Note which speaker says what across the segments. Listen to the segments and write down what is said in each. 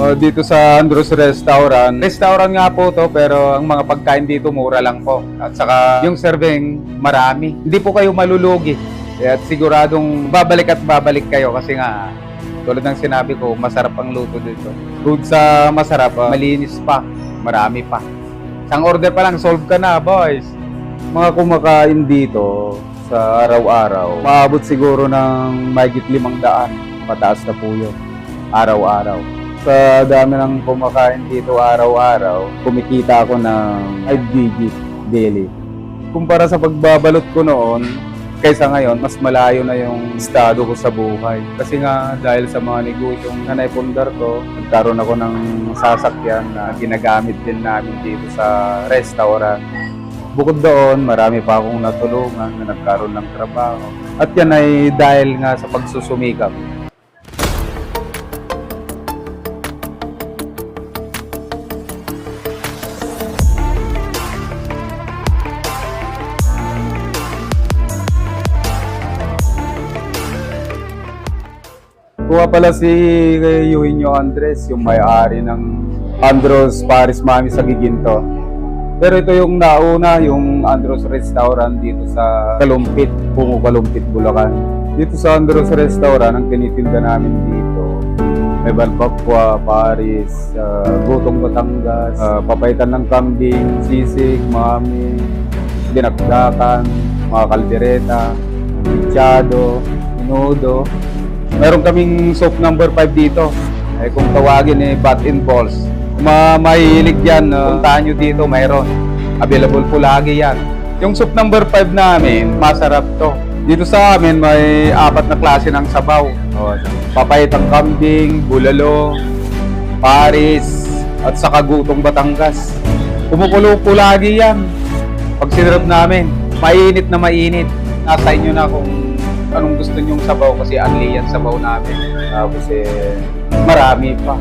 Speaker 1: Oh, dito sa Andros Restaurant. Restaurant nga po to pero ang mga pagkain dito mura lang po. At saka yung serving marami. Hindi po kayo malulugi. Kaya siguradong babalik at babalik kayo kasi nga tulad ng sinabi ko, masarap ang luto dito. Good sa masarap, ah, malinis pa, marami pa. Isang order pa lang, solve ka na, boys. Mga kumakain dito sa araw-araw, maabot siguro ng mahigit limang daan. Pataas na po yun, araw-araw. Sa dami ng kumakain dito araw-araw, kumikita ako ng 5 digit daily. Kumpara sa pagbabalot ko noon, kaysa ngayon, mas malayo na yung estado ko sa buhay. Kasi nga, dahil sa mga negosyong na naipundar ko, nagkaroon ako ng sasakyan na ginagamit din namin dito sa restaurant. Bukod doon, marami pa akong natulungan na nagkaroon ng trabaho. At yan ay dahil nga sa pagsusumikap. Kuha pala si Eugenio Andres, yung may-ari ng Andros Paris Mami sa Giginto. Pero ito yung nauna, yung Andros Restaurant dito sa Kalumpit, Pungo Kalumpit, Bulacan. Dito sa Andros Restaurant, ang tinitinda namin dito, may balbakwa, Paris, uh, gutong Batangas, ah, papaitan ng kambing, sisig, mami, dinakdakan, mga kaldereta, pichado, minudo. Meron kaming soap number 5 dito. Eh, kung tawagin eh, bat and balls. Kung mga mahihilig yan, uh, puntahan nyo dito, mayroon. Available po lagi yan. Yung soup number 5 namin, masarap to. Dito sa amin, may apat na klase ng sabaw. Oh, papayitang kambing, bulalo, paris, at saka gutong Batangas. Kumukulo po lagi yan. Pag sinirap namin, mainit na mainit. Nasa inyo na kung anong gusto nyong sabaw kasi unli yan sabaw namin. Tapos eh, marami pa.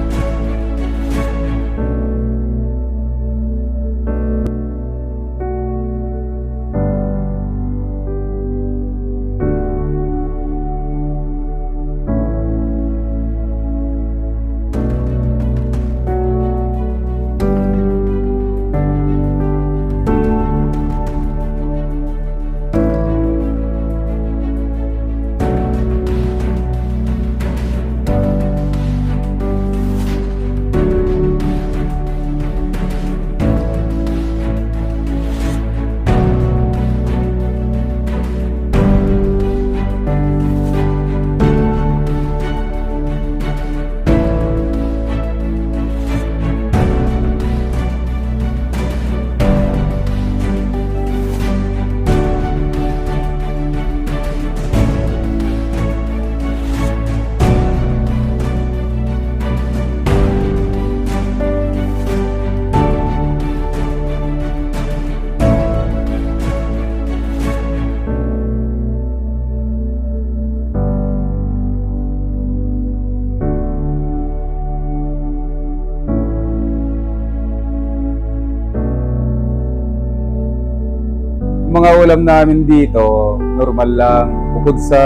Speaker 1: Ulam namin dito, normal lang. Bukod sa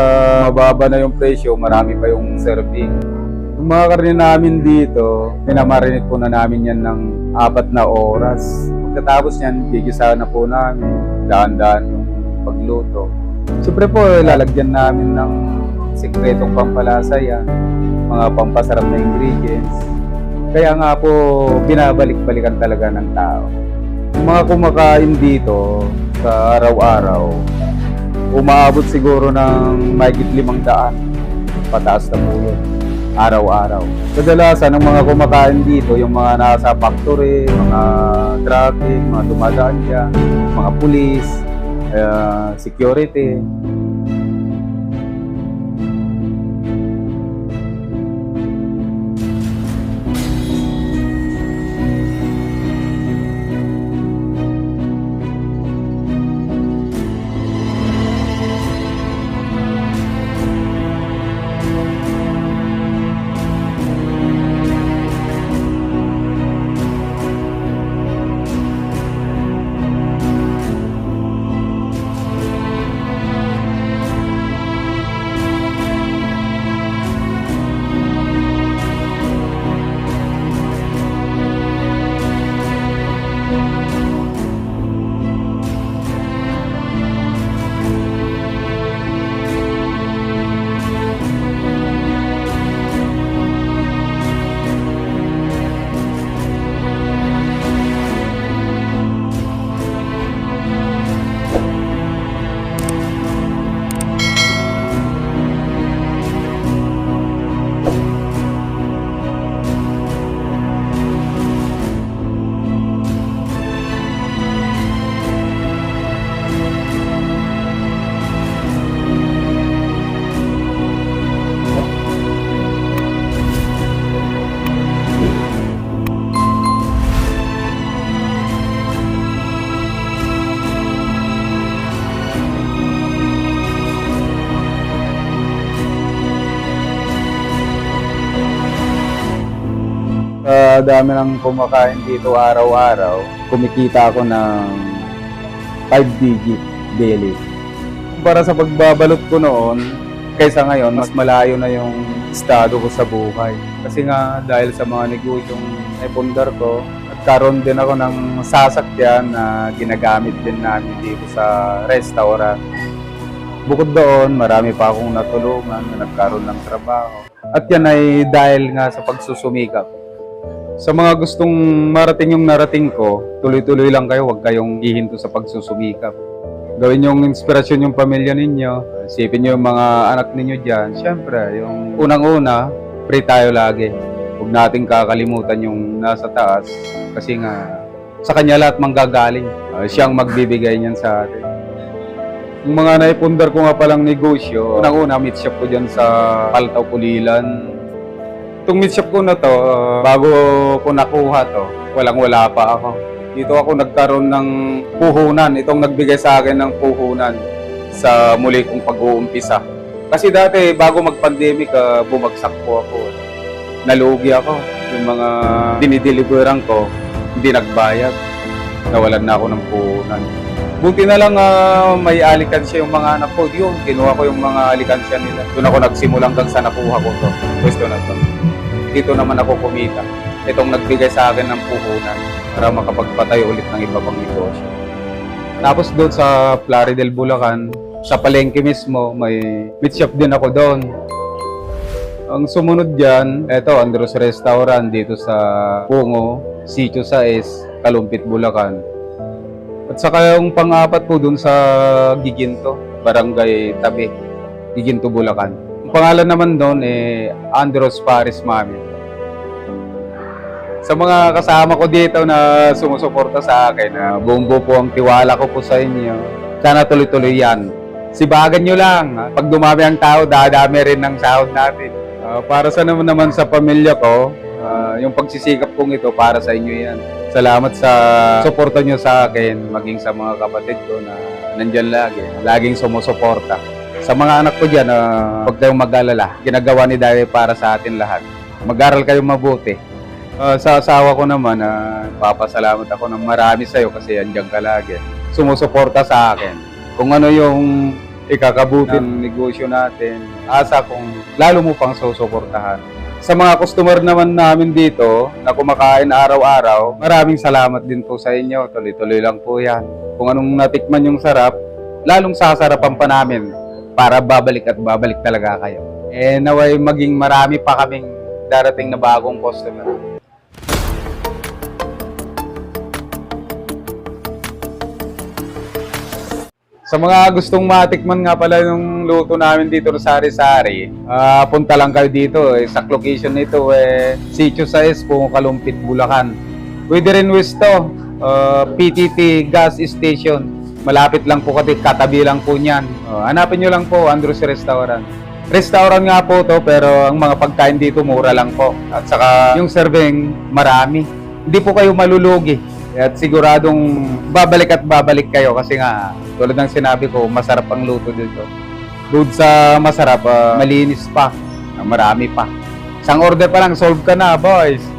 Speaker 1: mababa na yung presyo, marami pa yung serving. Yung mga karne namin dito, pinamarinate po na namin yan ng apat na oras. Pagkatapos yan, gigisa na po namin. Daan-daan yung pagluto. Siyempre po, lalagyan namin ng sikretong pampalasa yan. Mga pampasarap na ingredients. Kaya nga po, binabalik-balikan talaga ng tao. Mga kumakain dito sa araw-araw, umaabot siguro ng mahigit limang daan. Pataas na po yun. Araw-araw. Kadalasan ng mga kumakain dito, yung mga nasa factory, mga traffic, mga dumadaan dyan, mga pulis, eh, security. Sa dami ng kumakain dito araw-araw, kumikita ako ng 5 digit daily. Para sa pagbabalot ko noon, kaysa ngayon, mas malayo na yung estado ko sa buhay. Kasi nga, dahil sa mga negosyong naipundar ko, at karoon din ako ng sasakyan na ginagamit din namin dito sa restaurant. Bukod doon, marami pa akong natulungan na nagkaroon ng trabaho. At yan ay dahil nga sa pagsusumikap. Sa mga gustong marating yung narating ko, tuloy-tuloy lang kayo, huwag kayong ihinto sa pagsusumikap. Gawin yung inspirasyon yung pamilya ninyo. Isipin nyo yung mga anak ninyo dyan. Siyempre, yung unang-una, pray tayo lagi. Huwag nating kakalimutan yung nasa taas. Kasi nga, sa kanya lahat manggagaling. Uh, siyang magbibigay niyan sa atin. Yung mga naipundar ko nga palang negosyo, unang-una, meat shop ko dyan sa Paltaw, Pulilan. Itong meat shop ko na to, uh, bago ko nakuha to, walang-wala pa ako. Dito ako nagkaroon ng puhunan. Itong nagbigay sa akin ng puhunan sa muli kong pag-uumpisa. Kasi dati, bago mag-pandemic, ah, bumagsak po ako. Nalugi ako. Yung mga dinideliveran ko, hindi nagbayad. Nawalan na ako ng puhunan. Buti na lang ah, may alikansya yung mga anak ko. Yun, kinuha ko yung mga alikansya nila. Doon ako nagsimula hanggang sa nakuha ko to. Pwesto na to. Dito naman ako kumita. Itong nagbigay sa akin ng puhunan para makapagpatayo ulit ng iba pang negosyo. Tapos doon sa Plaridel, Bulacan, sa palengke mismo, may meat shop din ako doon. Ang sumunod dyan, eto, Andros Restaurant dito sa Pungo, Sitio Saes, Kalumpit, Bulacan. At saka yung pang-apat po dun sa Giginto, Barangay Tabi, Giginto, Bulacan. Ang pangalan naman doon eh Andros Paris Mami. Sa mga kasama ko dito na sumusuporta sa akin, na buong buo po ang tiwala ko po sa inyo. Sana tuloy-tuloy yan. Sibagan nyo lang. Pag dumami ang tao, dadami rin ng sahod natin. Ah, para sa naman naman sa pamilya ko, ah, yung pagsisikap kong ito para sa inyo yan. Salamat sa suporta nyo sa akin, maging sa mga kapatid ko na nandyan lagi, laging sumusuporta. Sa mga anak ko dyan, uh, huwag kayong mag-alala. Ginagawa ni Daddy para sa atin lahat. Mag-aral kayong mabuti. Ah, sa asawa ko naman, uh, papasalamat ako ng marami sa'yo kasi andyan ka lagi. Sumusuporta sa akin. Kung ano yung ikakabuti ng negosyo natin, asa kung lalo mo pang susuportahan. Sa mga customer naman namin dito na kumakain araw-araw, maraming salamat din po sa inyo. Tuloy-tuloy lang po yan. Kung anong natikman yung sarap, lalong sasarapan pa namin para babalik at babalik talaga kayo. Eh naway maging marami pa kaming darating na bagong customer. Sa mga gustong matikman nga pala yung luto namin dito sa Sari-Sari, ah, punta lang kayo dito. Eh, sa location nito, eh, Sitio Saes, Pungo Kalumpit, Bulacan. Pwede rin Wisto, ah, PTT Gas Station. Malapit lang po kasi katabi lang po niyan. Ah, hanapin nyo lang po, Andrews Restaurant. Restaurant nga po to pero ang mga pagkain dito mura lang po. At saka yung serving marami. Hindi po kayo malulugi. At siguradong babalik at babalik kayo kasi nga tulad ng sinabi ko, masarap ang luto dito. Bukod sa masarap, ah, malinis pa. Marami pa. Isang order pa lang, solve ka na, boys.